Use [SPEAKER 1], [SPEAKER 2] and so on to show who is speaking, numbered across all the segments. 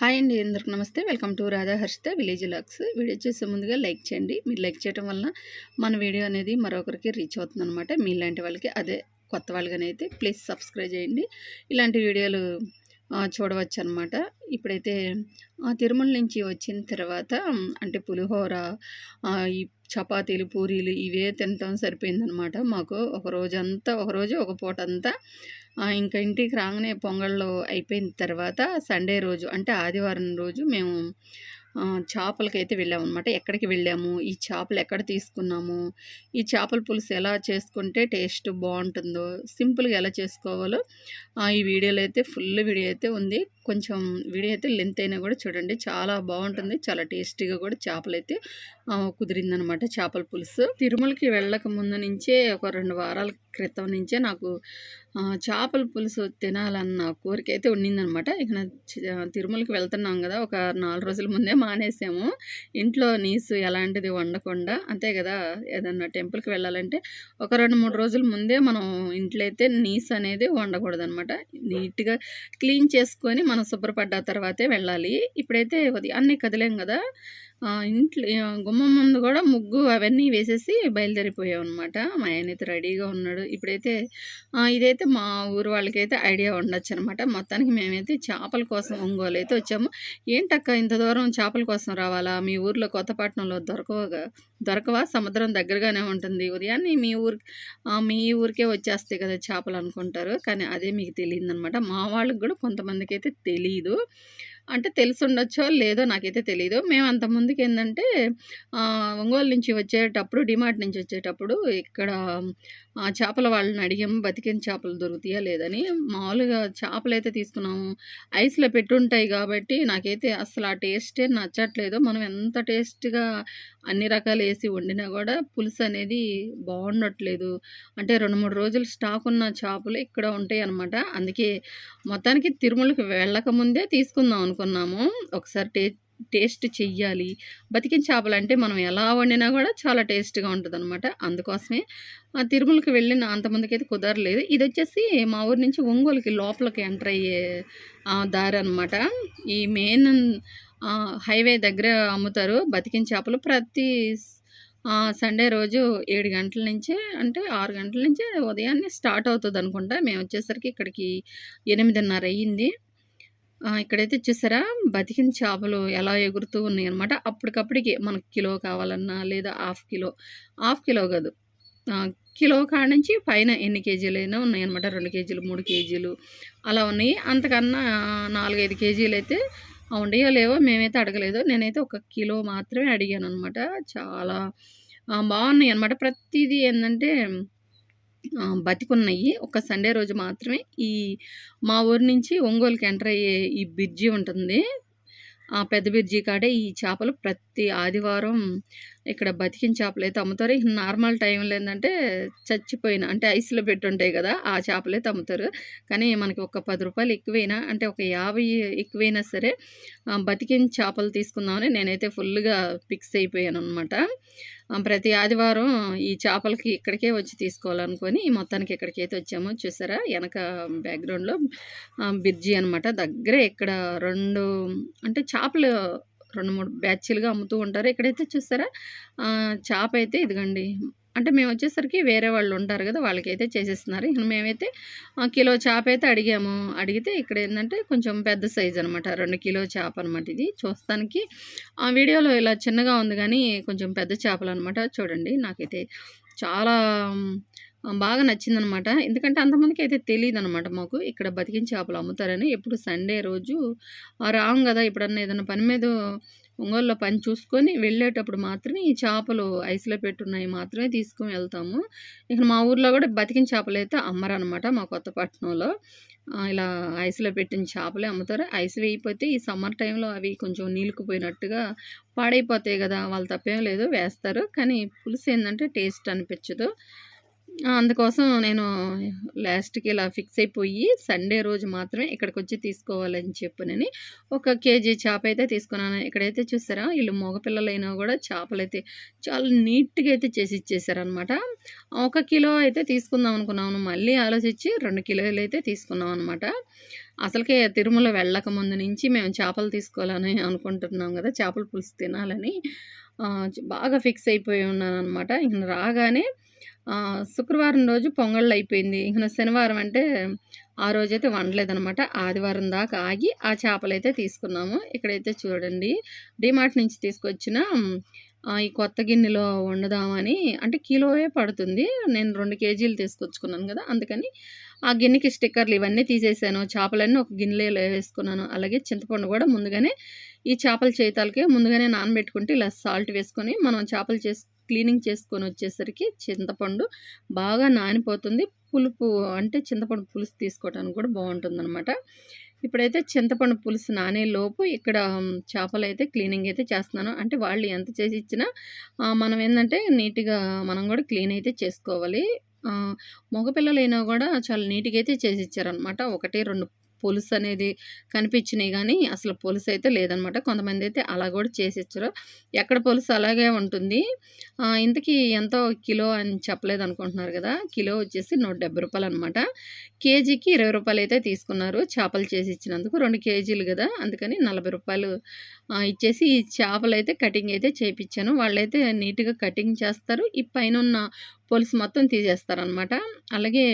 [SPEAKER 1] Hi అండి అందరికి నమస్తే. Welcome to Radha Harshitha village lakhs video చేసే ముందుగా లైక్ చేయండి. మీరు లైక్ చేయడం వలన మన వీడియో అనేది మరొకరికి రీచ్ అవుతుంది అనమాట మీలాంటి వాళ్ళకి అదే కొత్త వాళ్ళగానైతే ప్లీజ్ సబ్స్క్రైబ్ చేయండి. ఇలాంటి వీడియోలు చూడవచ్చు అనమాట ఇప్పుడైతే ఆ, తిరుమల నుంచి వచ్చిన తర్వాత అంటే పులిహోర ఈ చపాతీలు పూరీలు ఇవే తినటం సరిపోయిందనమాట మాకు ఒక రోజంతా ఒక రోజు ఒక పూట అంతా ఇంకా ఇంటికి రాగానే పొంగళ్ళు అయిపోయిన తర్వాత సండే రోజు అంటే ఆదివారం రోజు మేము చేపలకైతే వెళ్ళాము అనమాట ఎక్కడికి వెళ్ళాము? ఈ చేపలు ఎక్కడ తీసుకున్నాము? ఈ చేపల పులుసు ఎలా చేసుకుంటే టేస్ట్ బాగుంటుందో సింపుల్గా ఎలా చేసుకోవాలో ఈ వీడియోలో అయితే ఫుల్ వీడియో అయితే ఉంది. కొంచెం వీడియో అయితే లెంత్ అయినా కూడా చూడండి. చాలా బాగుంటుంది. చాలా టేస్టీగా కూడా చేపలు అయితే కుదిరిందనమాట చేపల పులుసు. తిరుమలకి వెళ్ళక ముందు నుంచే ఒక రెండు వారాల క్రితం నుంచే నాకు చేపల పులుసు తినాలన్న కోరిక అయితే ఉండిందనమాట ఇక తిరుమలకి వెళ్తున్నాం కదా ఒక నాలుగు రోజుల ముందే మానేసాము. ఇంట్లో నీసు ఎలాంటిది వండకుండా అంతే కదా ఏదన్నా టెంపుల్కి వెళ్ళాలంటే ఒక రెండు మూడు రోజుల ముందే మనం ఇంట్లో అయితే నీసు అనేది వండకూడదు అనమాట నీట్గా క్లీన్ చేసుకొని మనం శుభ్రపడ్డ తర్వాతే వెళ్ళాలి. ఇప్పుడైతే ఉదయాన్నే కదిలేం కదా ఇంట్లో గుమ్మం ముందు కూడా ముగ్గు అవన్నీ వేసేసి బయలుదేరిపోయాం అనమాట మా ఆయన అయితే రెడీగా ఉన్నాడు. ఇప్పుడైతే ఇదైతే మా ఊరు వాళ్ళకైతే ఐడియా ఉండొచ్చు అనమాట మొత్తానికి మేమైతే చేపల కోసం ఒంగోలు అయితే వచ్చాము. ఏంటక్క ఇంత దూరం చేప చేపల కోసం రావాలా? మీ ఊర్లో కొత్తపట్నంలో దొరకవగా దొరకవా సముద్రం దగ్గరగానే ఉంటుంది. ఉదయాన్నే మీ ఊరు మీ ఊరికే వచ్చేస్తాయి కదా చేపలు అనుకుంటారు. కానీ అదే మీకు తెలియదు అనమాట మా వాళ్ళకి కూడా కొంతమందికి అయితే తెలియదు అంటే తెలిసి ఉండొచ్చో లేదో నాకైతే తెలియదు మేము అంత ముందుకు ఏంటంటే ఒంగోలు నుంచి వచ్చేటప్పుడు డిమార్ట్ నుంచి వచ్చేటప్పుడు ఇక్కడ చేపల వాళ్ళని అడిగాము బతికిన చేపలు దొరుకుతాయా లేదని. మామూలుగా చేపలు అయితే తీసుకున్నాము. ఐస్లో పెట్టుంటాయి కాబట్టి నాకైతే అసలు ఆ టేస్టే నచ్చట్లేదు. మనం ఎంత టేస్ట్గా అన్ని రకాలు వేసి వండినా కూడా పులుసు అనేది బాగుండట్లేదు. అంటే రెండు మూడు రోజులు స్టాక్ ఉన్న చేపలు ఇక్కడ ఉంటాయి అనమాట అందుకే మొత్తానికి తిరుమలకి వెళ్ళకముందే తీసుకుందాం అనుకున్నాము. ఒకసారి టే టేస్ట్ చెయ్యాలి. బతికిన చేపలు అంటే మనం ఎలా వండినా కూడా చాలా టేస్ట్గా ఉంటుంది అనమాట అందుకోసమే ఆ తిరుమలకి వెళ్ళిన అంతమందికైతే కుదరలేదు. ఇది వచ్చేసి మా ఊరి నుంచి ఒంగోలుకి లోపలికి ఎంటర్ అయ్యే ఆ, దారి అనమాట ఈ మెయిన్ హైవే దగ్గర అమ్ముతారు బతికిన చేపలు. ప్రతి సండే రోజు ఏడు గంటల నుంచి అంటే ఆరు గంటల నుంచి ఉదయాన్నే స్టార్ట్ అవుతుంది అనుకుంటా. మేము వచ్చేసరికి ఇక్కడికి ఎనిమిదిన్నర అయ్యింది. ఇక్కడైతే చూసారా బతికిన చేపలు ఎలా ఎగురుతూ ఉన్నాయి అనమాట అప్పటికప్పటికి మనకు కిలో కావాలన్నా లేదా హాఫ్ కిలో హాఫ్ కిలో కాదు. కిలో కాడ నుంచి పైన ఎన్ని కేజీలైనా ఉన్నాయి అనమాట రెండు కేజీలు మూడు కేజీలు అలా ఉన్నాయి. అంతకన్నా నాలుగైదు కేజీలు అయితే ఉండయో లేవో మేమైతే అడగలేదు. నేనైతే ఒక కిలో మాత్రమే అడిగాను అనమాట చాలా బాగున్నాయి అనమాట ప్రతిదీ ఏంటంటే బతికున్నాయి. ఒక సండే రోజు మాత్రమే ఈ మా ఊరి నుంచి ఒంగోలుకి ఎంటర్ అయ్యే ఈ బ్రిడ్జి ఉంటుంది. ఆ పెద్ద బ్రిడ్జి కాడే ఈ చేపలు ప్రతి ఆదివారం ఇక్కడ బతికిన చేపలు అయితే అమ్ముతారు. నార్మల్ టైంలో ఏంటంటే చచ్చిపోయిన అంటే ఐస్లో పెట్టుంటాయి కదా ఆ చేపలు అయితే అమ్ముతారు. కానీ మనకి ఒక పది రూపాయలు ఎక్కువైనా అంటే ఒక యాభై ఎక్కువైనా సరే బతికిన చేపలు తీసుకుందామని నేనైతే ఫుల్గా ఫిక్స్ అయిపోయాను అనమాట ప్రతి ఆదివారం ఈ చేపలకి ఇక్కడికే వచ్చి తీసుకోవాలనుకొని మొత్తానికి ఇక్కడికైతే వచ్చాము. చూసారా? వెనక బ్యాక్గ్రౌండ్లో బిర్జీ అనమాట దగ్గరే ఇక్కడ రెండు అంటే చేపలు రెండు మూడు బ్యాచ్లుగా అమ్ముతూ ఉంటారు. ఇక్కడైతే చూసారా చేప అయితే ఇదిగండి. అంటే మేము వచ్చేసరికి వేరే వాళ్ళు ఉంటారు కదా వాళ్ళకైతే చేసేస్తున్నారు. ఇక మేమైతే కిలో చేప అయితే అడిగాము. అడిగితే ఇక్కడ ఏంటంటే కొంచెం పెద్ద సైజ్ అనమాట రెండు కిలో చేప అనమాట ఇది. చూస్తానికి ఆ వీడియోలో ఇలా చిన్నగా ఉంది కానీ కొంచెం పెద్ద చేపలు అనమాట చూడండి నాకైతే చాలా బాగా నచ్చిందనమాట. ఎందుకంటే అంతమందికి అయితే తెలియదు అనమాట మాకు ఇక్కడ బతికిన చేపలు అమ్ముతారని. ఎప్పుడు సండే రోజు రాము కదా ఎప్పుడన్నా ఏదైనా పని మీద ఒంగోలులో పని చూసుకొని వెళ్ళేటప్పుడు మాత్రమే ఈ చేపలు ఐస్లో పెట్టున్నాయి మాత్రమే తీసుకుని వెళ్తాము. ఇక మా ఊర్లో కూడా బతికిన చేపలు అయితే అమ్మరనమాట మా కొత్తపట్నంలో పట్టణంలో. ఇలా ఐస్లో పెట్టిన చేపలే అమ్ముతారు. ఐస్ వేయిపోతే ఈ సమ్మర్ టైంలో అవి కొంచెం నీలుకుపోయినట్టుగా పాడైపోతాయి కదా వాళ్ళు తప్పేం లేదు వేస్తారు. కానీ పులుసు ఏంటంటే టేస్ట్ అనిపించదు. అందుకోసం నేను లాస్ట్కి ఇలా ఫిక్స్ అయిపోయి సండే రోజు మాత్రమే ఇక్కడికి వచ్చి తీసుకోవాలని చెప్పినని ఒక కేజీ చేప అయితే తీసుకున్నాను. ఇక్కడైతే చూసారా? వీళ్ళు మగపిల్లలైనా కూడా చేపలు అయితే చాలా నీట్గా అయితే చేసి ఇచ్చేసారనమాట ఒక కిలో అయితే తీసుకుందాం అనుకున్నాను. మళ్ళీ ఆలోచించి రెండు కిలోలు అయితే తీసుకున్నాం అనమాట అసలుకే తిరుమల వెళ్ళక ముందు నుంచి మేము చేపలు తీసుకోవాలని అనుకుంటున్నాం కదా చేపల పులుసు తినాలని. బాగా ఫిక్స్ అయిపోయి ఉన్నాను అనమాట ఇంక రాగానే శుక్రవారం రోజు పొంగళ్ళు అయిపోయింది. ఇంకా శనివారం అంటే ఆ రోజైతే వండలేదనమాట ఆదివారం దాకా ఆగి ఆ చేపలు అయితే తీసుకున్నాము. ఇక్కడైతే చూడండి డిమార్ట్ నుంచి తీసుకొచ్చిన ఈ కొత్త గిన్నెలో వండుదామని అంటే కిలోయే పడుతుంది. నేను రెండు కేజీలు తీసుకొచ్చుకున్నాను కదా అందుకని ఆ గిన్నెకి స్టిక్కర్లు ఇవన్నీ తీసేసాను. చేపలన్నీ ఒక గిన్నెలో వేసుకున్నాను. అలాగే చింతపండు కూడా ముందుగానే ఈ చేపల చేతాలకే ముందుగానే నానబెట్టుకుంటే ఇలా సాల్ట్ వేసుకొని మనం చేపలు చేసు క్లీనింగ్ చేసుకొని వచ్చేసరికి చింతపండు బాగా నానిపోతుంది. పులుపు అంటే చింతపండు పులుసు తీసుకోవడానికి కూడా బాగుంటుంది ఇప్పుడైతే చింతపండు పులుసు నానే లోపు ఇక్కడ చేపలు అయితే క్లీనింగ్ అయితే చేస్తున్నాను. అంటే వాళ్ళు ఎంత చేసి ఇచ్చినా మనం ఏంటంటే నీట్గా మనం కూడా క్లీన్ అయితే చేసుకోవాలి. మగపిల్లలైనా కూడా చాలా నీట్గా అయితే చేసి ఇచ్చారనమాట ఒకటి రెండు పులుసు అనేది కనిపించినాయి కానీ అసలు పులుసు అయితే లేదనమాట. కొంతమంది అయితే అలా కూడా చేసి ఇచ్చారు ఎక్కడ పులుసు అలాగే ఉంటుంది. ఇంతకీ ఎంతో కిలో అని చెప్పలేదు అనుకుంటున్నారు కదా కిలో వచ్చేసి నూట డెబ్బై రూపాయలు అనమాట కేజీకి ఇరవై రూపాయలు అయితే తీసుకున్నారు. చేపలు చేసి ఇచ్చినందుకు రెండు కేజీలు కదా అందుకని నలభై రూపాయలు ఇచ్చేసి ఈ చేపలు అయితే కటింగ్ అయితే చేయించాను వాళ్ళైతే నీట్గా కటింగ్ చేస్తారు. ఈ పైన ఉన్న పులుసు మొత్తం తీసేస్తారనమాట అలాగే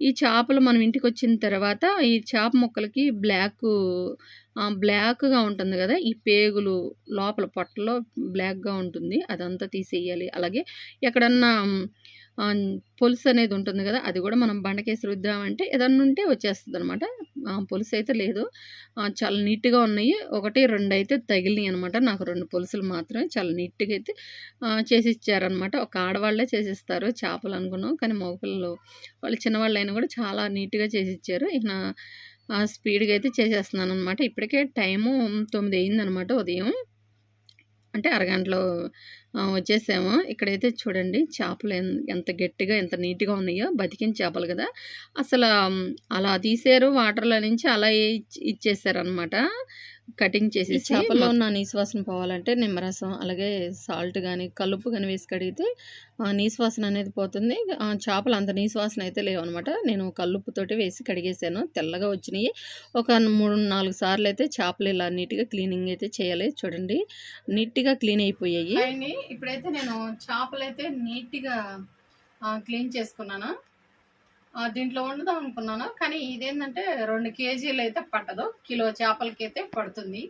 [SPEAKER 1] ఈ చేపలు మనం ఇంటికి వచ్చిన తర్వాత ఈ చేప ముక్కలకి బ్లాక్ బ్లాక్గా ఉంటుంది కదా ఈ పేగులు లోపల పొట్టలో బ్లాక్గా ఉంటుంది అదంతా తీసేయాలి. అలాగే ఎక్కడన్నా పులుసు అనేది ఉంటుంది కదా అది కూడా మనం బండకేసి రుద్దామంటే ఏదన్నా ఉంటే వచ్చేస్తుంది అనమాట పులుసు అయితే లేదు. చాలా నీట్గా ఉన్నాయి. ఒకటి రెండు అయితే తగిలినాయి అనమాట నాకు రెండు పులుసులు మాత్రమే చాలా నీట్గా అయితే చేసి ఇచ్చారనమాట ఒక ఆడవాళ్ళే చేసిస్తారు చేపలు అనుకున్నాం. కానీ మగపిల్లలు వాళ్ళు చిన్నవాళ్ళు అయినా కూడా చాలా నీట్గా చేసి ఇచ్చారు. ఇక నా స్పీడ్గా అయితే చేసేస్తున్నాను అనమాట ఇప్పటికే టైము తొమ్మిది అయిందనమాట ఉదయం. అంటే అరగంటలో వచ్చేసాము. ఇక్కడైతే చూడండి చేపలు ఎంత గట్టిగా ఎంత నీట్గా ఉన్నాయో బతికిన చేపలు కదా. అసలు అలా తీసారు వాటర్లో నుంచి అలా ఇచ్- ఇచ్చేసారనమాట కటింగ్ చేసి చేపల్లో ఉన్న నీసువాసన పోవాలంటే నిమ్మరసం అలాగే సాల్ట్ కానీ కలుపు కానీ వేసి కడిగితే ఆ, నీసువాసన అనేది పోతుంది. ఆ, చేపలు అంత నీసువాసన అయితే లేవన్నమాట నేను కల్లుప్పుతోటి వేసి కడిగేసాను. తెల్లగా వచ్చినాయి. ఒక మూడు నాలుగు సార్లు అయితే చేపలు ఇలా నీట్గా క్లీనింగ్ అయితే చేయాలి. చూడండి నీట్గా క్లీన్ అయిపోయాయి. ఇప్పుడైతే నేను చేపలు అయితే నీట్గా క్లీన్ చేసుకున్నాను. దీంట్లో వండుదాం అనుకున్నాను. కానీ ఇదేంటంటే రెండు కేజీలు అయితే పట్టదు. కిలో చేపలకి అయితే పడుతుంది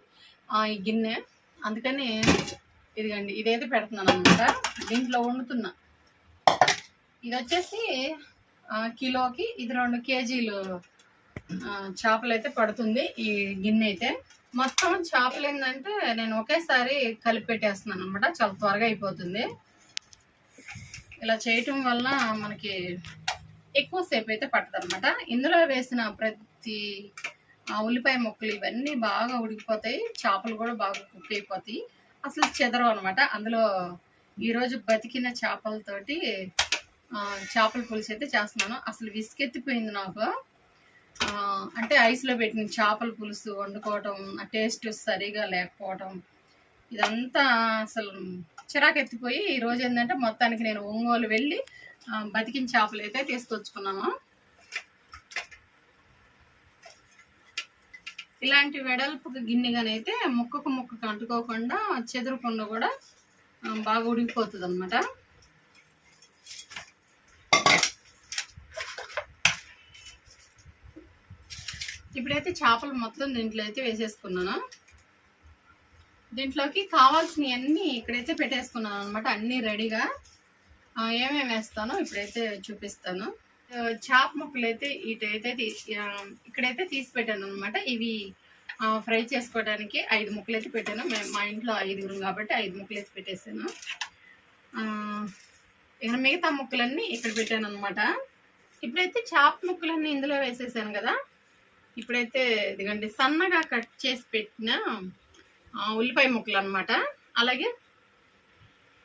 [SPEAKER 1] ఈ గిన్నె. అందుకని ఇదిగండి ఇదైతే పెడుతున్నాను అనమాట దీంట్లో వండుతున్నా. ఇది వచ్చేసి కిలోకి ఇది రెండు కేజీలు చేపలు అయితే పడుతుంది ఈ గిన్నె అయితే. మొత్తం చేపలు ఏంటంటే నేను ఒకేసారి కలిపి పెట్టేస్తున్నాను అనమాట చాలా త్వరగా అయిపోతుంది. ఇలా చేయటం వల్ల మనకి ఎక్కువసేపు అయితే పట్టదు అనమాట ఇందులో వేసిన ప్రతి ఆ ఉల్లిపాయ ముక్కలు ఇవన్నీ బాగా ఉడికిపోతాయి. చేపలు కూడా బాగా కుక్ అయిపోతాయి. అసలు చెదరవు అనమాట అందులో ఈరోజు బతికిన చేపలతోటి చేపల పులుసు అయితే చేస్తున్నాను. అసలు విసుకెత్తిపోయింది నాకు. అంటే ఐస్లో పెట్టిన చేపల పులుసు వండుకోవటం ఆ టేస్ట్ సరిగా లేకపోవటం ఇదంతా అసలు చిరాకెత్తిపోయి ఈ రోజు ఏంటంటే మొత్తానికి నేను ఒంగోలు వెళ్ళి బతికిన చేపలు అయితే తీసుకొచ్చుకున్నాము. ఇలాంటి వెడల్పు గిన్నెగానైతే ముక్కకు ముక్కకు అంటుకోకుండా చెదరకుండా కూడా బాగా ఉడికిపోతుంది అనమాట ఇప్పుడైతే చేపలు మొత్తం దీంట్లో అయితే వేసేసుకున్నాను. దీంట్లోకి కావాల్సినవి అన్నీ ఇక్కడైతే పెట్టేసుకున్నాను అనమాట అన్నీ రెడీగా. ఏమేమి వేస్తానో ఇప్పుడైతే చూపిస్తాను. చేప ముక్కలు అయితే ఇటైతే ఇక్కడైతే తీసి పెట్టాను అనమాట ఇవి ఫ్రై చేసుకోవడానికి ఐదు ముక్కలు అయితే పెట్టాను. మేము మా ఇంట్లో ఐదుగురు కాబట్టి ఐదు ముక్కలు అయితే పెట్టేసాను. ఇక్కడ ఇక మిగతా ముక్కలన్నీ ఇక్కడ పెట్టాను అనమాట ఇప్పుడైతే చేప ముక్కలన్నీ ఇందులో వేసేసాను కదా. ఇప్పుడైతే ఇదిగండి సన్నగా కట్ చేసి పెట్టిన ఉల్లిపాయ ముక్కలు అనమాట అలాగే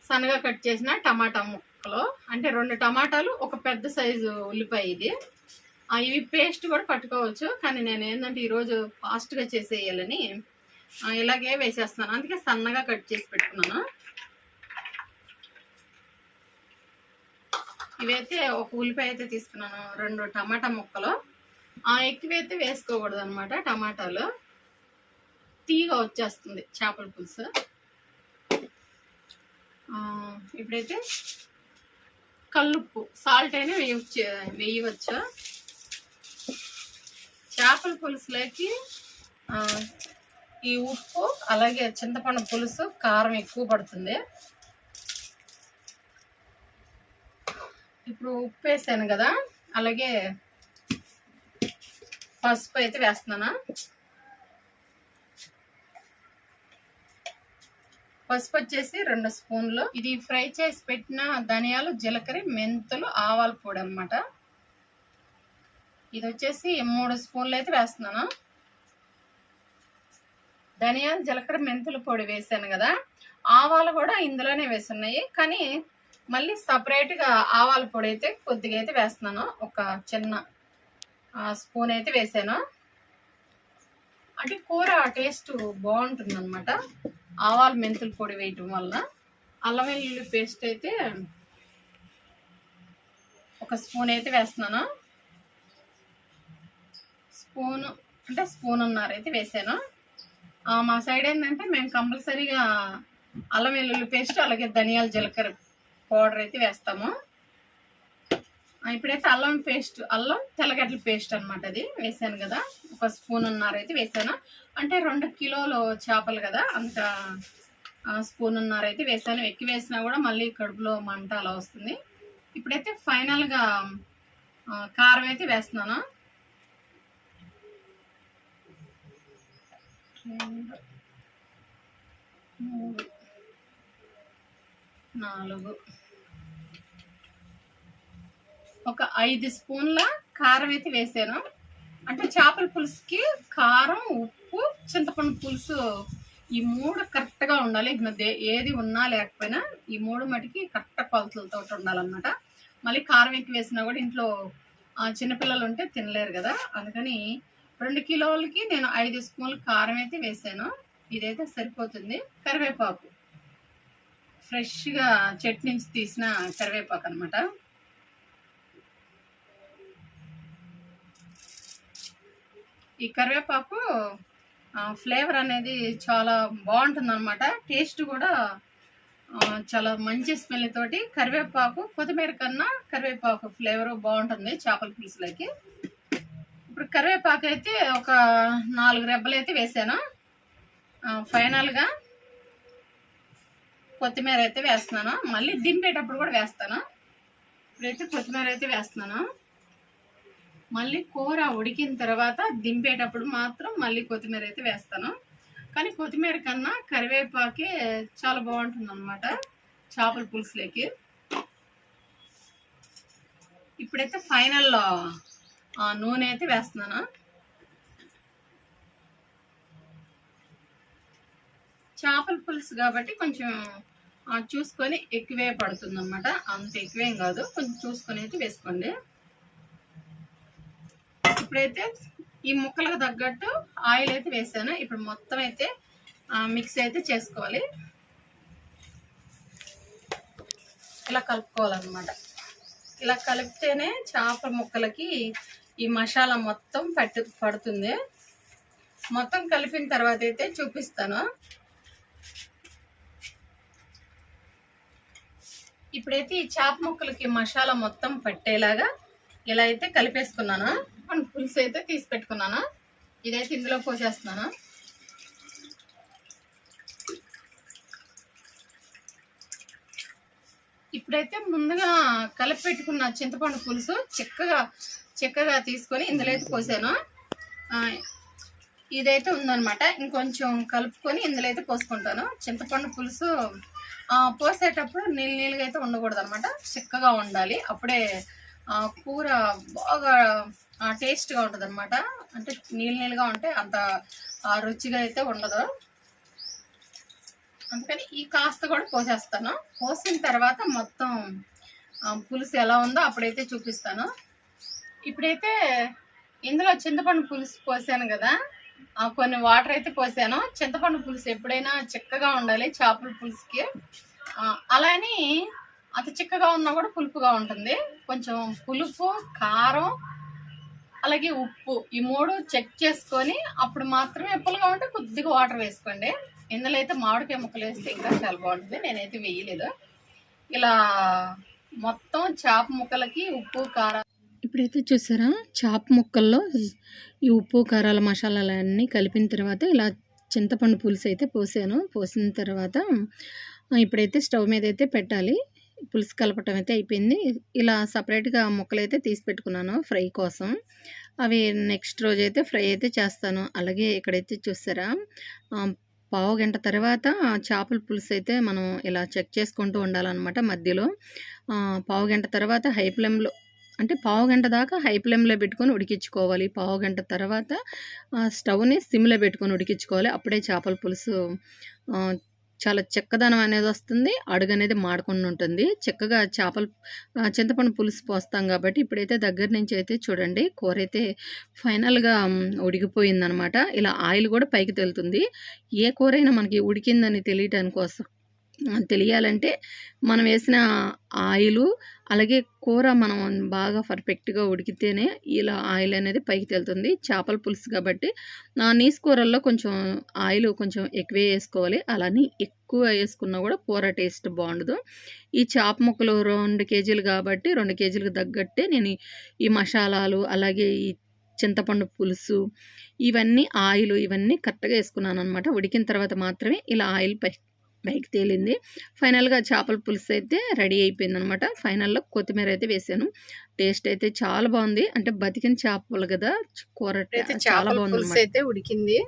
[SPEAKER 1] సన్నగా కట్ చేసిన టమాటా ముక్కలు అంటే రెండు టమాటాలు ఒక పెద్ద సైజు ఉల్లిపాయ ఇది. ఇవి పేస్ట్ కూడా పట్టుకోవచ్చు కానీ నేను ఏంటంటే ఈరోజు ఫాస్ట్గా చేసేయాలని ఇలాగే వేసేస్తున్నాను. అందుకే సన్నగా కట్ చేసి పెట్టుకున్నాను. ఇవైతే ఒక ఉల్లిపాయ అయితే తీసుకున్నాను రెండు టమాటా ముక్కలు.
[SPEAKER 2] ఆ ఎక్కువైతే వేసుకోకూడదు అనమాట టమాటాలు. తీగ వచ్చేస్తుంది చేపల పులుసు. ఇప్పుడైతే కల్లుప్పు. సాల్ట్ అయినా వేయవచ్చు వేయవచ్చు? చేపల పులుసులోకి ఈ ఉప్పు అలాగే చింతపండు పులుసు కారం ఎక్కువ పడుతుంది. ఇప్పుడు ఉప్పు వేసాను కదా అలాగే పసుపు అయితే వేస్తున్నానా? పసుపు వచ్చేసి రెండు స్పూన్లు. ఇది ఫ్రై చేసి పెట్టిన ధనియాలు జీలకర్ర మెంతులు ఆవాల పొడి అన్నమాట. ఇది వచ్చేసి మూడు స్పూన్లు అయితే వేస్తున్నాను. ధనియాలు జీలకర్ర మెంతుల పొడి వేసాను కదా. ఆవాలు కూడా ఇందులోనే వేస్తున్నాయి కానీ మళ్ళీ సపరేట్గా ఆవాల పొడి అయితే కొద్దిగా అయితే వేస్తున్నాను. ఒక చిన్న స్పూన్ అయితే వేసాను. అంటే కూర టేస్ట్ బాగుంటుంది అనమాట ఆవాలు మెంతులు పొడి వేయటం వల్ల అల్లం వెల్లుల్లి పేస్ట్ అయితే ఒక స్పూన్ అయితే వేస్తున్నాను. స్పూన్ అంటే స్పూన్ ఉన్నారు అయితే వేసాను. మా సైడ్ ఏంటంటే మేము కంపల్సరీగా అల్లం వెల్లుల్లి పేస్ట్ అలాగే ధనియాల జీలకర్ర పౌడర్ అయితే వేస్తాము. ఇప్పుడైతే అల్లం పేస్ట్ అల్లం తెల్లగడ్డల పేస్ట్ అన్నమాట అది వేసాను కదా. ఒక స్పూన్ ఉన్నారు అయితే వేసాను. అంటే రెండు కిలోలు చేపలు కదా అంత స్పూన్ ఉన్నారు అయితే వేసాను. ఎక్కి వేసినా కూడా మళ్ళీ కడుపులో మంట అలా వస్తుంది. ఇప్పుడైతే ఫైనల్గా కారం అయితే వేస్తున్నాను. నాలుగు. ఒక ఐదు స్పూన్ల కారం అయితే వేసాను. అంటే చేపల పులుసుకి కారం ఉప్పు చింతపండు పులుసు ఈ మూడు కరెక్ట్గా ఉండాలి. ఏది ఉన్నా లేకపోయినా ఈ మూడు మటుకి కరెక్ట్ కొలతలతో ఉండాలన్నమాట. మళ్ళీ కారం ఎక్కువ వేసినా కూడా ఇంట్లో ఆ, చిన్నపిల్లలు ఉంటే తినలేరు కదా. అందుకని రెండు కిలోలకి నేను ఐదు స్పూన్లు కారం అయితే వేసాను. ఇదైతే సరిపోతుంది. కరివేపాకు. ఫ్రెష్గా చెట్టు నుంచి తీసిన కరివేపాకు అనమాట ఈ కరివేపాకు ఫ్లేవర్ అనేది చాలా బాగుంటుంది అనమాట టేస్ట్ కూడా చాలా మంచి స్మెల్ తోటి కరివేపాకు కొత్తిమీర కన్నా కరివేపాకు ఫ్లేవర్ బాగుంటుంది చేపల పులుసులోకి. ఇప్పుడు కరివేపాకు అయితే ఒక నాలుగు రెబ్బలు అయితే వేసాను. ఫైనల్గా కొత్తిమీర అయితే వేస్తున్నాను. మళ్ళీ దింపేటప్పుడు కూడా వేస్తాను. ఇప్పుడైతే కొత్తిమీర అయితే వేస్తున్నాను. మళ్ళీ కూర ఉడికిన తర్వాత దింపేటప్పుడు మాత్రం మళ్ళీ కొత్తిమీర అయితే వేస్తాను. కానీ కొత్తిమీర కన్నా కరివేపాకే చాలా బాగుంటుంది అనమాట చేపల పులుసులోకి. ఇప్పుడైతే ఫైనల్లో ఆ, నూనె అయితే వేస్తున్నాను. చేపల పులుసు కాబట్టి కొంచెం చూసుకొని ఎక్కువే పడుతుంది అనమాట అంత ఎక్కువేం కాదు. కొంచెం చూసుకొని అయితే వేసుకోండి. ఇప్పుడైతే ఈ ముక్కలకు తగ్గట్టు ఆయిల్ అయితే వేసాను. ఇప్పుడు మొత్తం అయితే మిక్స్ అయితే చేసుకోవాలి. ఇలా కలుపుకోవాలన్నమాట. ఇలా కలిపితేనే చేపల ముక్కలకి ఈ మసాలా మొత్తం పట్టు పడుతుంది. మొత్తం కలిపిన తర్వాత అయితే చూపిస్తాను. ఇప్పుడైతే ఈ చేప ముక్కలకి మసాలా మొత్తం పట్టేలాగా ఇలా అయితే కలిపేసుకున్నాను. మన పులుసు అయితే తీసి పెట్టుకున్నాను? ఇదైతే ఇందులో పోసేస్తున్నాను? ఇప్పుడైతే ముందుగా కలిపి పెట్టుకున్న చింతపండు పులుసు చెక్కగా చెక్కగా తీసుకొని ఇందులో అయితే పోసాను. ఇదైతే ఉందనమాట ఇంకొంచెం కలుపుకొని ఇందులో అయితే పోసుకుంటాను. చింతపండు పులుసు పోసేటప్పుడు నీళ్ళు నీళ్ళగా అయితే ఉండకూడదు అనమాట చిక్కగా ఉండాలి. అప్పుడే కూర బాగా టేస్ట్గా ఉంటుంది అనమాట అంటే నీళ్ళు నీళ్ళుగా ఉంటే అంత రుచిగా అయితే ఉండదు. అందుకని ఈ కాస్త కూడా పోసేస్తాను. పోసిన తర్వాత మొత్తం పులుసు ఎలా ఉందో అప్పుడైతే చూపిస్తాను. ఇప్పుడైతే ఇందులో చింతపండు పులుసు పోసాను కదా కొన్ని వాటర్ అయితే పోసాను. చింతపండు పులుసు ఎప్పుడైనా చిక్కగా ఉండాలి చేపల పులుసుకి. అలానే అలా అని అంత చిక్కగా ఉన్నా కూడా పులుపుగా ఉంటుంది. కొంచెం పులుపు కారం
[SPEAKER 1] అలాగే ఉప్పు ఈ మూడు చెక్ చేసుకొని అప్పుడు మాత్రమే ఎప్పులుగా ఉంటే కొద్దిగా వాటర్ వేసుకోండి. ఇందులో అయితే మామిడికాయ ముక్కలు వేస్తే ఇంకా చాలా బాగుంటుంది. నేనైతే వేయలేదు. ఇలా మొత్తం చేప ముక్కలకి ఉప్పు కారం. ఇప్పుడైతే చూసారా? చేప ముక్కల్లో ఈ ఉప్పు కారాల మసాలాలన్నీ కలిపిన తర్వాత ఇలా చింతపండు పులుసు అయితే పోసాను. పోసిన తర్వాత ఇప్పుడైతే స్టవ్ మీద అయితే పెట్టాలి. పులుసు కలపటం అయితే అయిపోయింది. ఇలా సపరేట్గా ముక్కలు అయితే తీసి పెట్టుకున్నాను ఫ్రై కోసం. అవి నెక్స్ట్ రోజు అయితే ఫ్రై అయితే చేస్తాను. అలాగే ఇక్కడైతే చూసారా? పావు గంట తర్వాత చేపల పులుసు అయితే మనం ఇలా చెక్ చేసుకుంటూ ఉండాలన్నమాట మధ్యలో. పావు గంట తర్వాత హై ఫ్లేమ్లో అంటే పావు గంట దాకా హై ఫ్లేమ్లో పెట్టుకొని ఉడికించుకోవాలి. పావు గంట తర్వాత ఆ, స్టవ్ని సిమ్లో పెట్టుకొని ఉడికించుకోవాలి. అప్పుడే చేపల పులుసు చాలా చెక్కదనం అనేది వస్తుంది. అడుగు అనేది మాడకుండా ఉంటుంది. చెక్కగా చేపలు చింతపండు పులుసు పోస్తాం కాబట్టి ఇప్పుడైతే దగ్గర నుంచి అయితే చూడండి కూర అయితే ఫైనల్గా ఉడికిపోయిందనమాట. ఇలా ఆయిల్ కూడా పైకి తెలుతుంది. ఏ కూర అయినా మనకి ఉడికిందని తెలియటానికి కోసం తెలియాలంటే మనం వేసిన ఆయిలు అలాగే కూర మనం బాగా పర్ఫెక్ట్గా ఉడికితేనే ఇలా ఆయిల్ అనేది పైకి తెలుతుంది. చేపల పులుసు కాబట్టి నా నీసు కూరల్లో కొంచెం ఆయిల్ కొంచెం ఎక్కువే వేసుకోవాలి. అలానే ఎక్కువ వేసుకున్నా కూడా కూర టేస్ట్ బాగుండదు. ఈ చేప ముక్కలు రెండు కేజీలు కాబట్టి రెండు కేజీలకు తగ్గట్టే నేను ఈ మసాలాలు అలాగే ఈ చింతపండు పులుసు ఇవన్నీ ఆయిల్ ఇవన్నీ కరెక్ట్గా వేసుకున్నాను అనమాట ఉడికిన తర్వాత మాత్రమే ఇలా ఆయిల్ పై పైకి తేలింది. ఫైనల్గా చేపల పులుసు అయితే రెడీ అయిపోయింది అనమాట ఫైనల్లో కొత్తిమీర అయితే వేసాను. టేస్ట్ అయితే చాలా బాగుంది. అంటే బతికిన చేపలు కదా కూర
[SPEAKER 2] అయితే
[SPEAKER 1] చాలా బాగుంది.
[SPEAKER 2] అయితే ఉడికింది.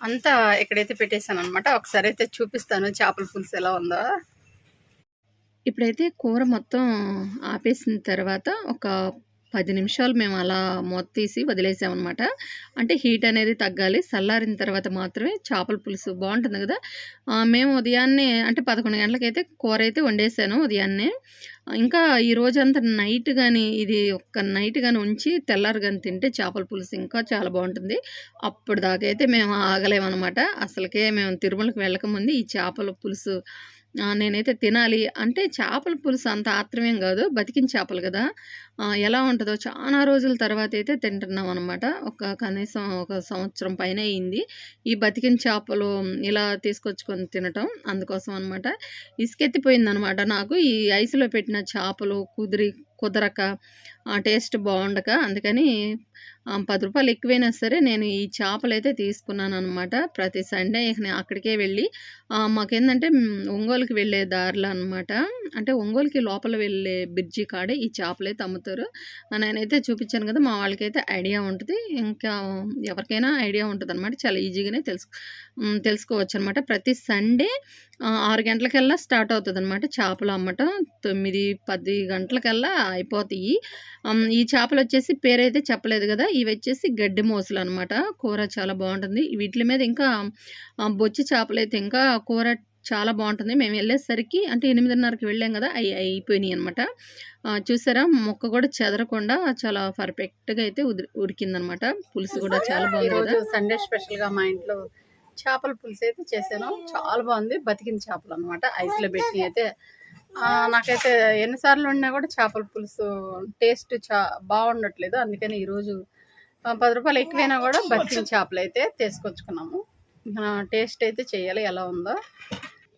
[SPEAKER 2] అంతా ఇక్కడైతే పెట్టేశాను అనమాట ఒకసారి అయితే చూపిస్తాను చేపల పులుసు ఎలా ఉందో.
[SPEAKER 1] ఇప్పుడైతే కూర మొత్తం ఆపేసిన తర్వాత ఒక పది నిమిషాలు మేము అలా మూత తీసి వదిలేసామన్నమాట. అంటే హీట్ అనేది తగ్గాలి. చల్లారిన తర్వాత మాత్రమే చేపల పులుసు బాగుంటుంది కదా. మేము ఉదయాన్నే అంటే పదకొండు గంటలకైతే కూర అయితే వండేసాను ఉదయాన్నే. ఇంకా ఈ రోజంతా నైట్ కానీ ఇది ఒక్క నైట్ కానీ ఉంచి తెల్లారు కానీ తింటే చేపల పులుసు ఇంకా చాలా బాగుంటుంది. అప్పుడు దాకా అయితే మేము ఆగలేమన్నమాట. అసలుకే మేము తిరుమలకి వెళ్ళకముందు ఈ చేపల పులుసు నేనైతే తినాలి. అంటే చేపల పులుసు అంత ఆత్రమేం కాదు. బతికిన చేపలు కదా. ఎలా ఉంటుందో చాలా రోజుల తర్వాత అయితే తింటున్నాం అనమాట ఒక కనీసం ఒక సంవత్సరం పైన అయింది. ఈ బతికిన చేపలు ఇలా తీసుకొచ్చుకొని తినటం అందుకోసం అనమాట ఇసుకెత్తిపోయిందనమాట నాకు. ఈ ఐసులో పెట్టిన చేపలు కుదిరి కుదరక టేస్ట్ బాగుండక అందుకని పది రూపాయలు ఎక్కువైనా సరే నేను ఈ చేపలు అయితే తీసుకున్నాను అనమాట ప్రతి సండే నేను అక్కడికే వెళ్ళి మాకేందంటే ఒంగోలుకి వెళ్ళే దారిలో అనమాట అంటే ఒంగోలుకి లోపల వెళ్ళే బ్రిడ్జి కాడే ఈ చేపలు అయితే అమ్ముతారు నేనైతే చూపించాను కదా మా వాళ్ళకైతే ఐడియా ఉంటుంది. ఇంకా ఎవరికైనా ఐడియా ఉంటుంది అనమాట చాలా ఈజీగానే తెలుసు తెలుసుకోవచ్చు అనమాట ప్రతి సండే ఆరు గంటలకల్లా స్టార్ట్ అవుతుంది అనమాట చేపలు అమ్మటం. తొమ్మిది పది గంటలకల్లా అయిపోతాయి. ఈ చేపలు వచ్చేసి పేరైతే చెప్పలేదు కదా ఇవి వచ్చేసి గడ్డి మోసలు అనమాట కూర చాలా బాగుంటుంది. వీటి మీద ఇంకా బొచ్చి చేపలు అయితే ఇంకా కూర చాలా బాగుంటుంది. మేము వెళ్ళేసరికి అంటే ఎనిమిదిన్నరకి వెళ్ళాం కదా అవి అయిపోయినాయి అనమాట. చూసారా మొక్క కూడా చెదరకుండా చాలా పర్ఫెక్ట్గా అయితే ఉడికిందనమాట. పులుసు కూడా చాలా బాగుంది కదా.
[SPEAKER 2] సండే స్పెషల్గా మా ఇంట్లో చేపల పులుసు అయితే చేశాను. చాలా బాగుంది. బతికిన చేపలు అనమాట ఐస్లో పెట్టి అయితే నాకైతే ఎన్నిసార్లు ఉన్నా కూడా చేపల పులుసు టేస్ట్ చా బాగుండట్లేదు. అందుకని ఈరోజు పది రూపాయలు ఎక్కువైనా కూడా బతికిన చేపలు అయితే తీసుకొచ్చుకున్నాము. టేస్ట్ అయితే చేయాలి ఎలా ఉందో.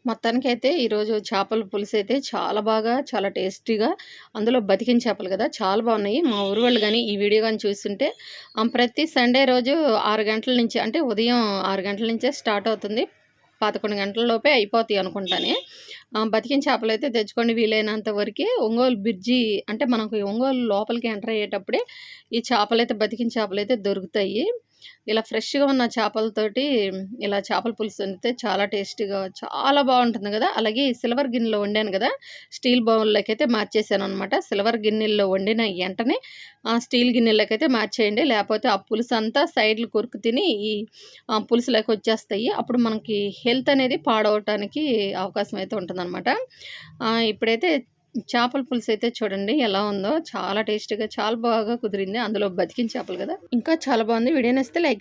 [SPEAKER 1] మొత్తానికి అయితే ఈరోజు చేపల పులుసు అయితే చాలా బాగా చాలా టేస్టీగా అందులో బతికిన చేపలు కదా చాలా బాగున్నాయి. మా ఊరు వాళ్ళు కానీ ఈ వీడియో కానీ చూస్తుంటే ప్రతి సండే రోజు ఆరు గంటల నుంచి అంటే ఉదయం ఆరు గంటల నుంచే స్టార్ట్ అవుతుంది. పదకొండు గంటల లోపే అయిపోతాయి అనుకుంటానే. బతికిన చేపలు అయితే తెచ్చుకోండి వీలైనంత వరకే ఒంగోలు బ్రిడ్జి అంటే మనకు ఒంగోలు లోపలికి ఎంటర్ అయ్యేటప్పుడే ఈ చేపలు అయితే బతికిన చేపలు అయితే దొరుకుతాయి. ఇలా ఫ్రెష్గా ఉన్న చేపలతోటి ఇలా చేపల పులుసు వండితే చాలా టేస్టీగా చాలా బాగుంటుంది కదా. అలాగే సిల్వర్ గిన్నెలో వండాను కదా స్టీల్ బౌల్లోకి అయితే మార్చేసాను అనమాట సిల్వర్ గిన్నెల్లో వండిన వెంటనే స్టీల్ గిన్నెలోకి అయితే మార్చేయండి లేకపోతే ఆ పులుసు అంతా సైడ్లు కొరుకు తిని ఈ పులుసులోకి వచ్చేస్తాయి. అప్పుడు మనకి హెల్త్ అనేది పాడవటానికి అవకాశం అయితే ఉంటుందన్నమాట. ఇప్పుడైతే చేపల పులుసు అయితే చూడండి ఎలా ఉందో. చాలా టేస్టీగా చాలా బాగా కుదిరింది. అందులో బతికిన చేపలు కదా. ఇంకా చాలా బాగుంది. వీడియో నచ్చితే లైక్